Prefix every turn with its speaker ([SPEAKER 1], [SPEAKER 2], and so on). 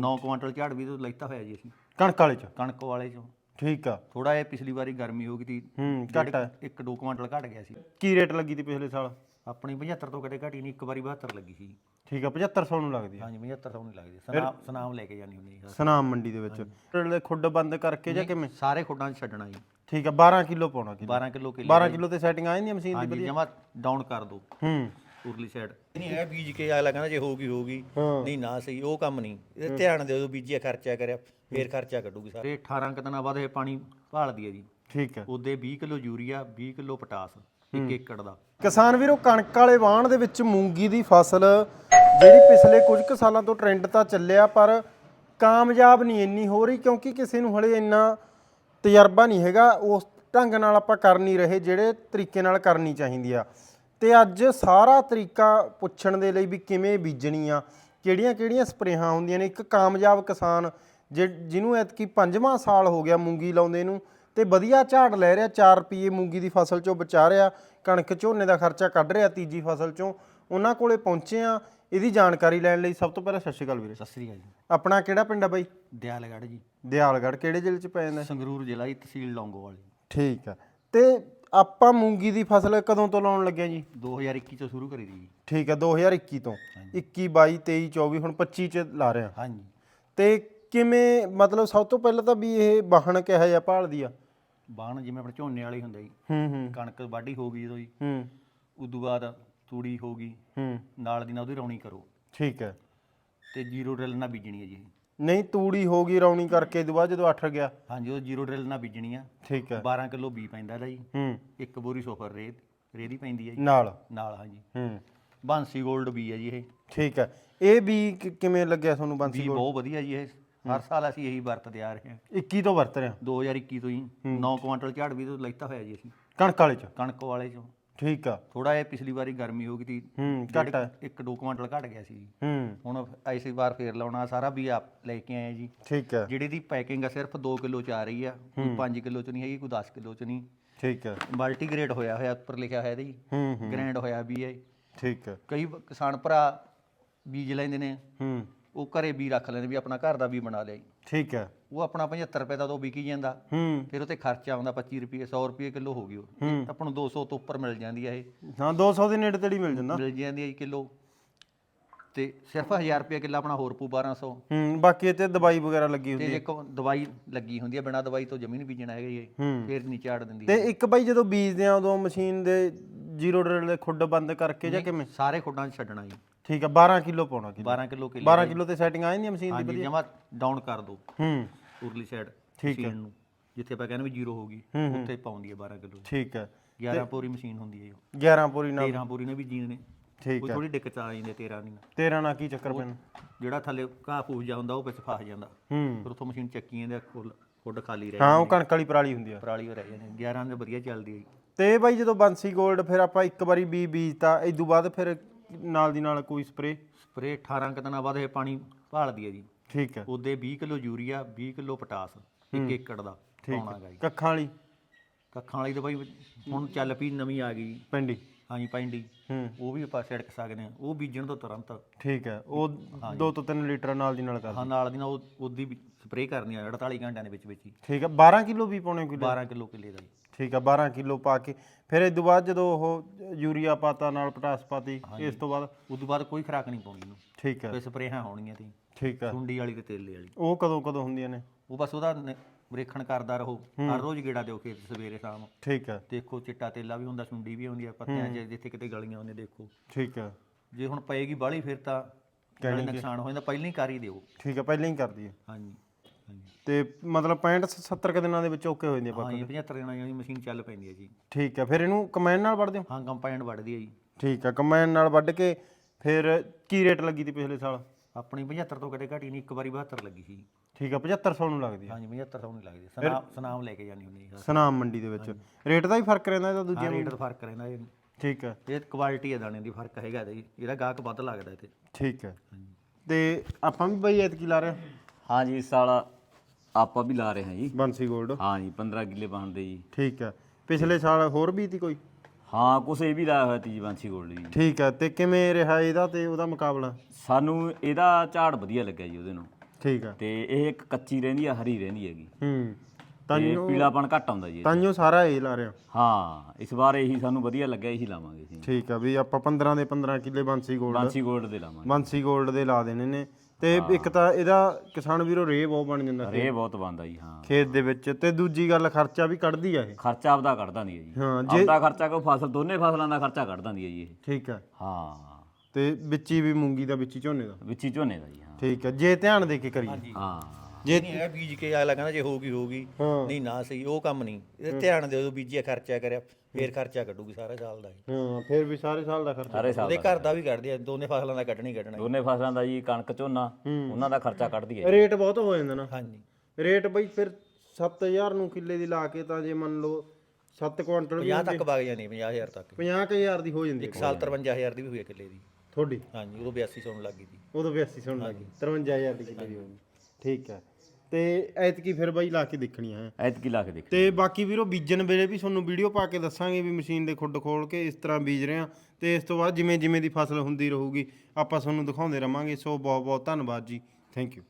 [SPEAKER 1] 9 quintal ਝਾੜ ਵੀ ਤੋਂ ਲੈਤਾ ਹੋਇਆ ਜੀ ਅਸੀਂ।
[SPEAKER 2] ਕਣਕ ਵਾਲੇ ਚ?
[SPEAKER 1] ਕਣਕ ਵਾਲੇ ਚੋਂ।
[SPEAKER 2] ਠੀਕ ਆ।
[SPEAKER 1] ਥੋੜਾ ਜਿਹਾ ਪਿਛਲੀ ਵਾਰੀ ਗਰਮੀ ਹੋ ਗਈ ਤੀ
[SPEAKER 2] ਹੂੰ ਘੱਟ ਹੈ
[SPEAKER 1] 1-2 ਕੁਆਂਟਲ ਘਟ ਗਿਆ ਸੀ।
[SPEAKER 2] ਕੀ ਰੇਟ ਲੱਗੀ ਤੀ ਪਿਛਲੇ ਸਾਲ?
[SPEAKER 1] ਆਪਣੀ 75 ਤੋਂ ਕਦੇ ਘਟੀ ਨਹੀਂ ਇੱਕ ਵਾਰੀ 72 ਲੱਗੀ ਸੀ।
[SPEAKER 2] ਠੀਕ ਆ 7500 ਨੂੰ ਲੱਗਦੀ ਆ।
[SPEAKER 1] ਹਾਂਜੀ 7500 ਨਹੀਂ ਲੱਗਦੀ। ਸਨਾਮ ਸਨਾਮ ਲੈ ਕੇ ਜਾਣੀ ਹੁੰਦੀ ਹੈ
[SPEAKER 2] ਸਨਾਮ ਮੰਡੀ ਦੇ ਵਿੱਚ। ਟਰਲੇ ਖੁੱਡ ਬੰਦ ਕਰਕੇ ਜਾਂ ਕਿਵੇਂ?
[SPEAKER 1] ਸਾਰੇ ਖੁੱਡਾਂ 'ਚ ਛੱਡਣਾ ਜੀ।
[SPEAKER 2] ਠੀਕ ਆ 12 ਕਿਲੋ ਪਾਉਣਾ ਕਿਲੋ।
[SPEAKER 1] 12 ਕਿਲੋ ਕਿੱਲੇ
[SPEAKER 2] 12 ਕਿਲੋ ਤੇ ਸੈਟਿੰਗ ਆ ਜਾਂਦੀ ਮਸ਼ੀਨ ਦੀ
[SPEAKER 1] ਹਾਂਜੀ ਜਮਾ ਡਾਊਨ ਕਰ ਦੋ।
[SPEAKER 2] ਹੂੰ।
[SPEAKER 1] ਉਰਲੀ ਸਾਈਡ ਨਹੀਂ ਹੈ ਬੀਜ ਕੇ ਅਗਲਾ ਕਹਿੰਦਾ ਜੇ ਹੋਊਗੀ ਹੋਊਗੀ।
[SPEAKER 2] ਹਾਂ।
[SPEAKER 1] ਨਹੀਂ ਨਾ ਸਹੀ ਉਹ ਕੰਮ ਨਹੀਂ। ਇਹ ਧਿਆਨ ਦਿਓ ਬੀਜਿਆ ਖਰਚਾ ਕਰਿਆ ਫੇਰ ਖਰਚਾ ਕੱਢੂਗੀ ਸਾਰੇ। ਇਹ 18 ਕੁ ਦਿਨਾਂ ਬਾਅਦ ਇਹ ਪਾਣੀ ਭਾਲਦੀ ਹੈ ਜੀ।
[SPEAKER 2] ਠੀਕ ਹੈ।
[SPEAKER 1] ਉਹਦੇ 20 ਕਿਲੋ ਯੂਰੀਆ 20 ਕਿਲੋ ਪੋਟਾਸ ਇੱਕ ਏਕੜ ਦਾ।
[SPEAKER 2] ਕਿਸਾਨ ਵੀਰੋ ਕਣਕ ਵਾਲੇ ਵਾਹਣ ਦੇ ਵਿੱਚ ਮੂੰਗੀ ਦੀ ਫਸਲ ਜਿਹੜੀ ਪਿਛਲੇ ਕੁਝ ਕੁ ਸਾਲਾਂ ਤੋਂ ਟ੍ਰੈਂਡ ਤਾਂ ਚੱਲਿਆ ਪਰ ਕਾਮਯਾਬ ਨਹੀਂ ਇੰਨੀ ਹੋ ਰਹੀ ਕਿਉਂਕਿ ਕਿਸੇ ਨੂੰ ਹਲੇ ਇੰਨਾ ਤਜਰਬਾ ਨਹੀਂ ਹੈਗਾ। ਉਸ ਢੰਗ ਨਾਲ ਆਪਾਂ ਕਰ ਨਹੀਂ ਰਹੇ ਜਿਹੜੇ ਤਰੀਕੇ ਨਾਲ ਕਰਨੀ ਚਾਹੀਦੀ ਆ। ਤੇ ਅੱਜ ਸਾਰਾ ਤਰੀਕਾ ਪੁੱਛਣ ਦੇ ਲਈ ਵੀ ਕਿਵੇਂ ਬੀਜਣੀ ਆ ਕਿਹੜੀਆਂ ਕਿਹੜੀਆਂ ਸਪਰੇਹਾਂ ਹੁੰਦੀਆਂ ਨੇ? ਇੱਕ ਕਾਮਯਾਬ ਕਿਸਾਨ ਜਿ- ਜਿਹਨੂੰ ਐਤਕੀ ਪੰਜਵਾਂ ਸਾਲ ਹੋ ਗਿਆ ਮੂੰਗੀ ਲਾਉਂਦੇ ਨੂੰ ਤੇ ਵਧੀਆ ਝਾੜ ਲੈ ਰਿਹਾ 4 ਰੁਪਏ ਮੂੰਗੀ ਦੀ ਫਸਲ ਚੋਂ ਬਚਾ ਰਿਹਾ ਕਣਕ ਝੋਨੇ ਦਾ ਖਰਚਾ ਕੱਢ ਰਿਹਾ ਤੀਜੀ ਫਸਲ ਚੋਂ। ਉਹਨਾਂ ਕੋਲੇ ਪਹੁੰਚੇ ਆ ਇਹਦੀ ਜਾਣਕਾਰੀ ਲੈਣ ਲਈ ਸਭ ਤੋਂ ਪਹਿਲਾਂ ਸਤਿ ਸ਼੍ਰੀ ਅਕਾਲ ਵੀਰੇ।
[SPEAKER 1] ਸਤਿ ਸ੍ਰੀ ਅਕਾਲ ਜੀ।
[SPEAKER 2] ਆਪਣਾ ਕਿਹੜਾ ਪਿੰਡ ਆ ਬਾਈ?
[SPEAKER 1] ਦਿਆਲਗੜ੍ਹ ਜੀ।
[SPEAKER 2] ਦਿਆਲਗੜ੍ਹ ਕਿਹੜੇ ਜ਼ਿਲ੍ਹੇ ਚ ਪੈ ਜਾਂਦਾ?
[SPEAKER 1] ਸੰਗਰੂਰ ਜ਼ਿਲ੍ਹਾ ਜੀ ਤਹਿਸੀਲ ਲੌਂਗੋਵਾਲ ਜੀ।
[SPEAKER 2] ਠੀਕ ਆ। ਤੇ ਆਪਾਂ ਮੂੰਗੀ ਦੀ ਫਸਲ ਕਦੋਂ ਤੋਂ ਲਾਉਣ ਲੱਗੇ ਆ ਜੀ
[SPEAKER 1] 2021 ਚ ਸ਼ੁਰੂ ਕਰੀ ਦੀ ਜੀ।
[SPEAKER 2] ਠੀਕ ਆ 2021 ਤੋਂ। 21 22 23 24 ਹੁਣ 25 ਚ ਲਾ ਰਹੇ ਆ
[SPEAKER 1] ਹਾਂਜੀ।
[SPEAKER 2] ਤੇ ਕਿਵੇਂ ਮਤਲਬ ਸਭ ਤੋਂ ਪਹਿਲਾਂ ਤਾਂ ਵੀ ਇਹ ਵਾਹਣ ਕਿਹਾ ਜਿਹਾ ਭਾਲਦੀ ਆ?
[SPEAKER 1] ਬਾਣ ਜਿਵੇਂ ਆਪਣੇ ਝੋਨੇ ਵਾਲੇ ਹੁੰਦਾ ਜੀ।
[SPEAKER 2] ਹੂੰ ਹੂੰ।
[SPEAKER 1] ਕਣਕ ਵਾਢੀ ਹੋ ਗਈ ਜਦੋਂ ਜੀ।
[SPEAKER 2] ਹੂੰ।
[SPEAKER 1] ਉਦੋਂ ਬਾਅਦ ਤੂੜੀ ਹੋ ਗਈ।
[SPEAKER 2] ਹੂੰ।
[SPEAKER 1] ਨਾਲ ਦੀ ਨਾਲ ਉਹਦੀ ਰੌਣੀ ਕਰੋ।
[SPEAKER 2] ਠੀਕ ਹੈ।
[SPEAKER 1] ਤੇ ਜ਼ੀਰੋ ਡਰਿਲ ਨਾਲ ਬੀਜਣੀ ਹੈ ਜੀ।
[SPEAKER 2] ਨਹੀਂ ਤੂੜੀ ਹੋ ਗਈ ਰੌਣੀ ਕਰਕੇ ਦੁਬਾਰਾ ਜਦੋਂ ਅੱਠ ਗਿਆ।
[SPEAKER 1] ਹਾਂਜੀ ਉਹ ਜ਼ੀਰੋ ਡਰਿਲ ਨਾਲ ਬੀਜਣੀ ਆ।
[SPEAKER 2] ਠੀਕ ਹੈ।
[SPEAKER 1] 12 ਕਿਲੋ ਬੀ ਪੈਂਦਾ ਇਹਦਾ ਜੀ।
[SPEAKER 2] ਹੂੰ।
[SPEAKER 1] ਇੱਕ ਬੋਰੀ ਸੋਫਰ ਰੇ ਰੇ ਦੀ ਪੈਂਦੀ ਹੈ ਜੀ।
[SPEAKER 2] ਨਾਲ।
[SPEAKER 1] ਨਾਲ ਹਾਂਜੀ।
[SPEAKER 2] ਹੂੰ।
[SPEAKER 1] ਬਾਂਸੀ 골ਡ ਬੀ ਹੈ ਜੀ ਇਹ।
[SPEAKER 2] ਠੀਕ ਹੈ। ਇਹ ਵੀ ਕਿ- ਕਿਵੇਂ ਲੱਗਿਆ ਤੁਹਾਨੂੰ ਬੰਸੀ
[SPEAKER 1] ਬੀ ਬਹੁਤ ਵਧੀਆ ਜੀ ਇਹ। ਹਰ ਸਾਲ ਅਸੀਂ ਇਹੀ ਵਰਤਦੇ ਆ ਰਹੇ ਹਾਂ।
[SPEAKER 2] 21 ਤੋਂ ਵਰਤ ਰਿਹਾ
[SPEAKER 1] 2021 ਤੋਂ ਹੀ। 9 ਕੁਆਂਟਲ ਝਾੜ ਵੀ ਤੋਂ ਲੈਤਾ ਹੋਇਆ ਜੀ ਅਸੀਂ।
[SPEAKER 2] ਕਣਕ ਵਾਲੇ ਚ?
[SPEAKER 1] ਕਣਕ ਵਾਲੇ ਚੋਂ।
[SPEAKER 2] ਠੀਕ ਆ।
[SPEAKER 1] ਥੋੜਾ ਜਿਹਾ ਪਿਛਲੀ ਵਾਰੀ ਗਰਮੀ ਹੋ ਗਈ ਤੀ
[SPEAKER 2] ਹੂੰ ਘੱਟ ਹੈ
[SPEAKER 1] ਇੱਕ 2 ਕੁਆਂਟਲ ਘਟ ਗਿਆ ਸੀ।
[SPEAKER 2] ਹੂੰ।
[SPEAKER 1] ਹੁਣ ਐਸੀ ਵਾਰ ਫੇਰ ਲਾਉਣਾ ਸਾਰਾ ਵੀ ਆਪ ਲੈ ਕੇ ਆਏ ਜੀ।
[SPEAKER 2] ਠੀਕ ਹੈ
[SPEAKER 1] ਜਿਹੜੀ ਦੀ ਪੈਕਿੰਗ ਆ ਸਿਰਫ 2 ਕਿਲੋ ਚ ਆ ਰਹੀ ਆ ਕੋਈ 5 ਕਿਲੋ ਚ ਨਹੀਂ ਹੈਗੀ ਕੋਈ 10 ਕਿਲੋ ਚ ਨਹੀਂ।
[SPEAKER 2] ਠੀਕ ਹੈ
[SPEAKER 1] ਮਲਟੀਗ੍ਰੇਡ ਹੋਇਆ ਹੋਇਆ ਉੱਪਰ ਲਿਖਿਆ ਹੋਇਆ ਇਹਦੇ ਜੀ।
[SPEAKER 2] ਹੂੰ ਹੂੰ।
[SPEAKER 1] ਗ੍ਰੈਂਡ ਹੋਇਆ ਵੀ ਹੈ
[SPEAKER 2] ਠੀਕ ਹੈ
[SPEAKER 1] ਕਈ ਕਿਸਾਨ ਭਰਾ ਬੀਜ ਲੈਂਦੇ ਨੇ।
[SPEAKER 2] ਹੂੰ।
[SPEAKER 1] ਉਹ ਘਰੇ ਵੀ ਰੱਖ ਲੈਂਦੇ ਵੀ ਆਪਣਾ ਘਰ ਦਾ ਵੀ ਬਣਾ ਲਿਆ ਜੀ।
[SPEAKER 2] ਠੀਕ ਹੈ
[SPEAKER 1] ਉਹ ਆਪਣਾ 75 ਰੁਪਏ ਦਾ ਤਾਂ ਵਿਕੀ ਜਾਂਦਾ।
[SPEAKER 2] ਹੂੰ।
[SPEAKER 1] ਫਿਰ ਉਹ ਤੇ ਖਰਚਾ ਆਉਂਦਾ 25 ਰੁਪਏ 100 ਰੁਪਏ ਕਿਲੋ ਹੋ ਗਈ ਉਹ।
[SPEAKER 2] ਹੂੰ।
[SPEAKER 1] ਆਪਾਂ ਨੂੰ 200 ਤੋਂ ਉੱਪਰ ਮਿਲ ਜਾਂਦੀ ਆ ਇਹ।
[SPEAKER 2] ਹਾਂ 200 ਦੇ ਨੇੜੇ ਤੇੜੀ ਮਿਲ ਜਾਂਦਾ।
[SPEAKER 1] ਮਿਲ ਜਾਂਦੀ ਹੈ ਜੀ ਕਿਲੋ। ਤੇ ਸਿਰਫ 1000 ਰੁਪਏ ਕਿੱਲਾ ਆਪਣਾ ਹੋਰ ਪੂ 1200
[SPEAKER 2] ਹੂੰ ਬਾਕੀ ਤੇ ਦਵਾਈ ਵਗੈਰਾ ਲੱਗੀ
[SPEAKER 1] ਤੇ
[SPEAKER 2] ਹੁੰਦੀ ਹੈ
[SPEAKER 1] ਇੱਕ ਦਵਾਈ ਲੱਗੀ ਹੁੰਦੀ ਹੈ ਬਿਨਾ ਦਵਾਈ ਤੋਂ ਜ਼ਮੀਨ ਬੀਜਣਾ ਹੈਗਾ ਇਹ।
[SPEAKER 2] ਹੂੰ।
[SPEAKER 1] ਫਿਰ ਨਹੀਂ ਝਾੜ ਦਿੰਦੀ
[SPEAKER 2] ਤੇ ਇੱਕ ਬਾਈ ਜਦੋਂ ਬੀਜਦੇ ਆ ਉਦੋਂ ਮਸ਼ੀਨ ਦੇ ਜ਼ੀਰੋ ਡਰਿਲ ਦੇ ਖੁੱਡ ਬੰਦ ਕਰਕੇ ਜਾਂ ਕਿਵੇਂ?
[SPEAKER 1] ਸਾਰੇ ਖੁੱਡਾਂ 'ਚ ਛੱਡਣਾ ਜੀ।
[SPEAKER 2] ਠੀਕ ਹੈ 12 ਕਿਲੋ ਪਾਉਣਾ ਕਿਲੋ।
[SPEAKER 1] 12 ਕਿਲੋ ਕਿੱਲੇ
[SPEAKER 2] 12 ਕਿਲੋ ਤੇ ਸੈਟਿੰਗ ਆ ਜਾਂਦੀ ਆ ਮਸ਼ੀਨ ਦੀ
[SPEAKER 1] ਹਾਂਜੀ ਜਮਾ ਡਾਊਨ ਕਰ ਦੋ।
[SPEAKER 2] ਹੂੰ।
[SPEAKER 1] ਉਰਲੀ ਸਾਈਡ
[SPEAKER 2] ਠੀਕ ਹੈ।
[SPEAKER 1] ਨੂੰ ਜਿੱਥੇ ਆਪਾਂ ਕਹਿੰਦੇ ਵੀ ਜ਼ੀਰੋ ਹੋ ਗਈ ਉੱਥੇ ਪਾਉਂਦੀ ਹੈ 12 ਕਿਲੋ।
[SPEAKER 2] ਠੀਕ ਹੈ।
[SPEAKER 1] 11 ਪੂਰੀ ਮਸ਼ੀਨ ਹੁੰਦੀ ਹੈ ਉਹ।
[SPEAKER 2] 11 ਪੂਰੀ ਨਾਲ।
[SPEAKER 1] 13 ਪੂਰੀ ਨੇ ਵੀ ਜੀਨ ਨੇ।
[SPEAKER 2] ਠੀਕ ਹੈ।
[SPEAKER 1] ਥੋੜੀ ਦਿੱਕਤ ਆ ਜਾਂਦੀ ਹੈ 13 ਦੀ। ਨਾਲ।
[SPEAKER 2] 13 ਨਾਲ ਕੀ ਚੱਕਰ ਪੈਣਾ
[SPEAKER 1] ਜਿਹੜਾ ਥੱਲੇ ਘਾਹ ਫੂਸ ਜਾ ਹੁੰਦਾ ਉਹ ਵਿੱਚ ਫਸ ਜਾਂਦਾ।
[SPEAKER 2] ਹੂੰ।
[SPEAKER 1] ਫਿਰ ਉੱਥੋਂ ਮਸ਼ੀਨ ਚੱਕੀਆਂ ਦੇ ਖੁੱਲ ਖੁੱਡ ਖਾਲੀ ਰਹਿ
[SPEAKER 2] ਹਾਂ ਉਹ ਕਣਕ ਵਾਲੀ ਪਰਾਲੀ ਹੁੰਦੀ ਆ।
[SPEAKER 1] ਪਰਾਲੀ ਹੋ ਰਹਿ ਜਾਂਦੀ 11 ਦੇ ਵਧੀਆ ਚੱਲਦੀ ਹੈ।
[SPEAKER 2] ਤੇ ਬਾਈ ਜਦੋਂ ਬੰਸੀ 골ਡ ਫਿਰ ਆਪਾਂ ਇੱਕ ਵਾਰੀ ਬੀ ਬੀਜਤਾ ਇਸ ਤੋਂ ਬਾਅਦ ਫਿਰ ਨਾਲ ਦੀ ਨਾਲ ਕੋਈ ਸਪਰੇ
[SPEAKER 1] ਸਪਰੇ 18 ਕੁ ਦਿਨਾਂ ਬਾਅਦ ਇਹ ਪਾਣੀ ਭਾਲਦੀ ਹੈ ਜੀ।
[SPEAKER 2] ਠੀਕ ਹੈ।
[SPEAKER 1] ਉਹਦੇ 20 ਕਿਲੋ ਯੂਰੀਆ 20 ਕਿਲੋ ਪੋਟਾਸ ਇੱਕ ਏਕੜ ਦਾ ਪਾਉਣਾ ਹੈਗਾ ਜੀ।
[SPEAKER 2] ਕੱਖਾਂ ਵਾਲੀ?
[SPEAKER 1] ਕੱਖਾਂ ਵਾਲੀ ਤਾਂ ਬਾਈ ਹੁਣ ਚੱਲ ਪਈ ਨਵੀਂ ਆ ਗਈ।
[SPEAKER 2] ਪਿੰਡੀ
[SPEAKER 1] ਹਾਂਜੀ ਪੈਂਡੀ
[SPEAKER 2] ਹੂੰ।
[SPEAKER 1] ਉਹ ਵੀ ਆਪਾਂ ਛਿੜਕ ਸਕਦੇ ਹਾਂ। ਉਹ ਬੀਜਣ ਤੋਂ ਤੁਰੰਤ।
[SPEAKER 2] ਠੀਕ ਹੈ। ਉਹ 2 ਤੋਂ 3 ਲੀਟਰ ਨਾਲ ਦੀ ਨਾਲ ਕਰ
[SPEAKER 1] ਹਾਂ ਨਾਲ ਦੀ ਨਾਲ ਉਹ ਉਹਦੀ ਵੀ ਸਪਰੇਅ ਕਰਨੀ ਆ 48 ਘੰਟਿਆਂ ਦੇ ਵਿੱਚ ਵਿੱਚ ਹੀ।
[SPEAKER 2] ਠੀਕ ਹੈ। 12 ਕਿਲੋ ਵੀ ਪਾਉਣੇ ਕਿਲੋ
[SPEAKER 1] 12 ਕਿਲੋ ਕਿੱਲੇ ਦਾ ਜੀ।
[SPEAKER 2] ਠੀਕ ਹੈ। 12 ਕਿਲੋ ਪਾ ਕੇ ਫਿਰ ਇਸ ਤੋਂ ਬਾਅਦ ਜਦੋਂ ਉਹ ਯੂਰੀਆ ਪਾਤਾ ਨਾਲ ਪੋਟਾਸ ਪਾਤੀ ਇਸ ਤੋਂ ਬਾਅਦ
[SPEAKER 1] ਉਸ ਤੋਂ ਬਾਅਦ ਕੋਈ ਖਰਾਕ ਨਹੀਂ ਪਾਉਣੀ ਇਹਨੂੰ
[SPEAKER 2] ਠੀਕ ਹੈ।
[SPEAKER 1] ਕੋਈ ਸਪਰੇਹਾਂ ਹੋਣੀਆਂ ਤੇ
[SPEAKER 2] ਠੀਕ ਹੈ।
[SPEAKER 1] ਸੁੰਡੀ ਵਾਲੀ ਤੇ ਤੇਲੇ ਵਾਲੀ।
[SPEAKER 2] ਉਹ ਕਦੋਂ ਕਦੋਂ ਹੁੰਦੀਆਂ ਨੇ?
[SPEAKER 1] ਉਹ ਬਸ ਉਹਦਾ ਨ- ਨਿਰੀਖਣ ਕਰਦਾ ਰਹੋ। ਹਰ ਰੋਜ਼ ਗੇੜਾ ਦਿਓ ਖੇਤ ਸਵੇਰੇ ਸ਼ਾਮ।
[SPEAKER 2] ਠੀਕ ਹੈ।
[SPEAKER 1] ਦੇਖੋ ਚਿੱਟਾ ਤੇਲਾ ਵੀ ਹੁੰਦਾ ਸੁੰਡੀ ਵੀ ਹੁੰਦੀ ਆ ਪੱਤਿਆਂ 'ਚ ਜਿੱਥੇ ਕਿਤੇ ਗਲੀਆਂ ਹੁੰਦੀਆਂ ਦੇਖੋ।
[SPEAKER 2] ਠੀਕ ਹੈ।
[SPEAKER 1] ਜੇ ਹੁਣ ਪਏਗੀ ਬਾਹਲੀ ਫਿਰ ਤਾਂ ਨਾਲੇ ਨੁਕਸਾਨ ਹੋ ਜਾਂਦਾ ਪਹਿਲਾਂ ਹੀ ਕਰ ਹੀ ਦਿਓ।
[SPEAKER 2] ਠੀਕ ਹੈ ਪਹਿਲਾਂ ਹੀ ਕਰਦੀ ਹੈ
[SPEAKER 1] ਹਾਂਜੀ ਹਾਂਜੀ।
[SPEAKER 2] ਤੇ ਮਤਲਬ 65 70 ਕੁ ਦਿਨਾਂ ਦੇ ਵਿੱਚ ਓਕੇ ਹੋ ਜਾਂਦੀ ਹੈ
[SPEAKER 1] ਹਾਂ ਜੀ 75 ਦਿਨਾਂ ਦੀ ਮਸ਼ੀਨ ਚੱਲ ਪੈਂਦੀ ਹੈ ਜੀ।
[SPEAKER 2] ਠੀਕ ਹੈ ਫਿਰ ਇਹਨੂੰ ਕਮੈਨ ਨਾਲ ਵੜਦੇ ਹੋ
[SPEAKER 1] ਹਾਂ ਕੰਪਾਈਨ ਵੱਢਦੀ ਹੈ ਜੀ।
[SPEAKER 2] ਠੀਕ ਹੈ ਕਮੈਨ ਨਾਲ ਵੱਢ ਕੇ ਫਿਰ ਕੀ ਰੇਟ ਲੱਗੀ ਤੀ ਪਿਛਲੇ ਸਾਲ?
[SPEAKER 1] ਆਪਣੀ 75 ਤੋਂ ਕਦੇ ਘਟੀ ਨਹੀਂ ਇੱਕ ਵਾਰੀ 72 ਲੱਗੀ ਸੀ।
[SPEAKER 2] ਠੀਕ ਹੈ 7500 ਨੂੰ ਲੱਗਦੀ ਹੈ
[SPEAKER 1] ਹਾਂਜੀ 7500 ਨਹੀਂ ਲੱਗਦੀ ਸਨਾਮ ਸਨਾਮ ਲੈ ਕੇ ਜਾਣੀ ਹੁੰਦੀ ਹੈ
[SPEAKER 2] ਸਨਾਮ ਮੰਡੀ ਦੇ ਵਿੱਚ। ਰੇਟ ਦਾ ਹੀ ਫ਼ਰਕ ਰਹਿੰਦਾ ਇਹਦਾ ਦੂਜੇ
[SPEAKER 1] ਹਾਂ ਰੇਟ ਦਾ ਫ਼ਰਕ ਰਹਿੰਦਾ ਇਹ।
[SPEAKER 2] ਠੀਕ ਹੈ
[SPEAKER 1] ਇਹ ਕੁਆਲਿਟੀ ਹੈ ਦਾਣੇ ਦੀ ਫ਼ਰਕ ਹੈਗਾ ਇਹਦਾ ਜੀ। ਇਹਦਾ ਗਾਹਕ ਵੱਧ ਲੱਗਦਾ ਇਹ ਤੇ
[SPEAKER 2] ਠੀਕ ਹੈ ਤੇ ਆਪਾਂ ਵੀ ਬਈ ਐਤਕੀ ਲਾ ਰਹੇ ਹਾਂ
[SPEAKER 3] ਜੀ ਸਾਲ ਆਪਾਂ ਵੀ ਲਾ ਰਹੇ ਹਾਂ ਜੀ।
[SPEAKER 2] ਬੰਸੀ 골ਡ
[SPEAKER 3] ਹਾਂ ਜੀ 15 ਕਿੱਲੇ ਬਣਦੇ ਜੀ।
[SPEAKER 2] ਠੀਕ ਹੈ। ਪਿਛਲੇ ਸਾਲ ਹੋਰ ਵੀ ਤੀ ਕੋਈ?
[SPEAKER 3] ਹਾਂ ਕੁਛ ਇਹ ਵੀ ਲਾਇਆ ਹੋਇਆ ਤੀ ਜੀ ਬਾਂਸੀ ਗੋਲਡ ਜੀ।
[SPEAKER 2] ਠੀਕ ਹੈ ਤੇ ਕਿਵੇਂ ਰਿਹਾ ਇਹਦਾ ਤੇ ਉਹਦਾ ਮੁਕਾਬਲਾ?
[SPEAKER 3] ਸਾਨੂੰ ਇਹਦਾ ਝਾੜ ਵਧੀਆ ਲੱਗਿਆ ਜੀ ਉਹਦੇ ਨੂੰ
[SPEAKER 2] ਠੀਕ ਆ
[SPEAKER 3] ਤੇ ਇਹ ਇੱਕ ਕੱਚੀ ਰਹਿੰਦੀ ਆ ਹਰੀ ਰਹਿੰਦੀ ਹੈਗੀ।
[SPEAKER 2] ਹੂੰ।
[SPEAKER 3] ਤੇ
[SPEAKER 2] ਤਾਂਿਓ
[SPEAKER 3] ਪੀਲਾਪਣ ਘੱਟ ਆਉਂਦਾ ਜੀ ਇਹ।
[SPEAKER 2] ਤਾਂਿਓ ਸਾਰਾ ਇਹ ਲਾ ਰਿਹਾ
[SPEAKER 3] ਹਾਂ? ਇਸ ਵਾਰ ਇਹੀ ਸਾਨੂੰ ਵਧੀਆ ਲੱਗਿਆ ਇਹੀ ਲਾਵਾਂਗੇ ਜੀ
[SPEAKER 2] ਠੀਕ ਆ ਵੀ ਆਪਾਂ 15 ਦੇ 15 ਕਿੱਲੇ ਬਾਂਸੀ ਗੋਲਡ
[SPEAKER 3] ਬਾਂਸੀ 골ਡ ਦੇ ਲਾਵਾਂਗੇ।
[SPEAKER 2] ਬਾਂਸੀ ਗੋਲਡ ਦੇ ਲਾ ਦੇਣੇ ਨੇ। ਤੇ ਇੱਕ ਤਾਂ ਇਹਦਾ ਕਿਸਾਨ ਵੀਰੋ ਰੇ ਬਹੁਤ ਬਣ ਜਾਂਦਾ
[SPEAKER 3] ਰੇ ਬਹੁਤ ਬੰਦਾ ਜੀ ਹਾਂ।
[SPEAKER 2] ਖੇਤ ਦੇ ਵਿੱਚ ਤੇ ਦੂਜੀ ਗੱਲ ਖਰਚਾ ਵੀ ਕੱਢਦੀ ਆ ਇਹ।
[SPEAKER 3] ਖਰਚਾ ਆਪਦਾ ਕੱਢ ਦਿੰਦੀ ਹੈ ਜੀ।
[SPEAKER 2] ਹਾਂ ਜੇ
[SPEAKER 3] ਆਪਦਾ ਖਰਚਾ ਕੋ ਫਸਲ ਦੋਨੇ ਫਸਲਾਂ ਦਾ ਖਰਚਾ ਕੱਢ ਦਿੰਦੀ ਹੈ ਜੀ ਇਹ।
[SPEAKER 2] ਠੀਕ ਆ।
[SPEAKER 3] ਹਾਂ।
[SPEAKER 2] ਤੇ ਵਿੱਚ ਹੀ ਵੀ ਮੂੰਗੀ ਦਾ ਵਿੱਚ ਹੀ ਝੋਨੇ ਦਾ।
[SPEAKER 3] ਵਿੱਚੀ ਝੋਨੇ ਦਾ ਜੀ ਹਾਂ।
[SPEAKER 2] ਠੀਕ ਆ ਜੇ ਧਿਆਨ ਦੇ ਕੇ ਕਰੀਏ।
[SPEAKER 3] ਹਾਂ।
[SPEAKER 2] ਜੇ
[SPEAKER 1] ਨਹੀਂ ਹੈਗਾ ਬੀਜ ਕੇ ਅਗਲਾ ਕਹਿੰਦਾ ਜੇ ਹੋਊਗੀ ਹੋਊਗੀ
[SPEAKER 2] ਹਾਂ
[SPEAKER 1] ਨਹੀਂ ਨਾ ਸਹੀ ਉਹ ਕੰਮ ਨਹੀਂ। ਇਹ ਧਿਆਨ ਦਿਓ ਬੀਜਿਆ ਖਰਚਾ ਕਰਿਆ ਫੇਰ ਖਰਚਾ ਕੱਢੂਗੀ ਸਾਰਾ ਸਾਲ ਦਾ।
[SPEAKER 2] ਹਾਂ। ਫਿਰ ਵੀ ਸਾਰੇ ਸਾਲ ਦਾ ਖਰਚਾ
[SPEAKER 3] ਸਾਰੇ ਸਾਲ
[SPEAKER 1] ਉਹਦੇ ਘਰ ਦਾ ਵੀ ਕੱਢਦੇ ਆ ਦੋਨੇ ਫਸਲਾਂ ਦਾ ਕੱਢਣੀ ਕੱਢਣਾ।
[SPEAKER 3] ਦੋਨੇ ਫਸਲਾਂ ਦਾ ਜੀ ਕਣਕ ਝੋਨਾ ਉਹਨਾਂ ਦਾ ਖਰਚਾ ਕੱਢਦੀ ਹੈ
[SPEAKER 2] ਰੇਟ ਬਹੁਤ ਹੋ ਜਾਂਦਾ ਨਾ।
[SPEAKER 1] ਹਾਂਜੀ।
[SPEAKER 2] ਰੇਟ ਬਈ ਫਿਰ 7000 ਨੂੰ ਕਿੱਲੇ ਦੀ ਲਾ ਕੇ ਤਾਂ ਜੇ ਮੰਨ ਲਓ 7 ਕੁਇੰਟਲ ਵੀ
[SPEAKER 1] 50 ਤੱਕ ਵਗ ਜਾਂਦੀ 50000 ਤੱਕ।
[SPEAKER 2] 50000 ਦੀ ਹੋ ਜਾਂਦੀ
[SPEAKER 1] ਇੱਕ ਸਾਲ 53000 ਦੀ ਵੀ ਹੋਈ ਹੈ ਕਿੱਲੇ ਦੀ।
[SPEAKER 2] ਤੁਹਾਡੀ?
[SPEAKER 1] ਹਾਂਜੀ ਉਦੋਂ 82 ਸੁਣਨ ਲੱਗੀ ਸੀ।
[SPEAKER 2] ਉਦੋਂ 82 ਸੁਣ ਲੱਗੀ 53000 ਦੀ ਕਿੱਲੇ ਦੀ ਹੋਣੀ ਠੀਕ ਹੈ। ਤੇ ਐਤਕੀ ਫਿਰ ਬਾਈ ਲਾ ਕੇ ਦੇਖਣੀ ਹੈ
[SPEAKER 3] ਐਤਕੀ ਲਾ ਕੇ ਦੇਖ
[SPEAKER 2] ਤੇ ਬਾਕੀ ਵੀਰੋ ਬੀਜਣ ਵੇਲੇ ਵੀ ਤੁਹਾਨੂੰ ਵੀਡੀਓ ਪਾ ਕੇ ਦੱਸਾਂਗੇ ਵੀ ਮਸ਼ੀਨ ਦੇ ਖੁੱਡ ਖੋਲ ਕੇ ਇਸ ਤਰ੍ਹਾਂ ਬੀਜ ਰਹੇ ਆ। ਤੇ ਇਸ ਤੋਂ ਬਾਅਦ ਜਿਵੇਂ ਜਿਵੇਂ ਦੀ ਫਸਲ ਹੁੰਦੀ ਰਹੂਗੀ ਆਪਾਂ ਤੁਹਾਨੂੰ ਦਿਖਾਉਂਦੇ ਰਵਾਂਗੇ। ਸੋ ਬਹੁਤ ਬਹੁਤ ਧੰਨਵਾਦ ਜੀ। Thank you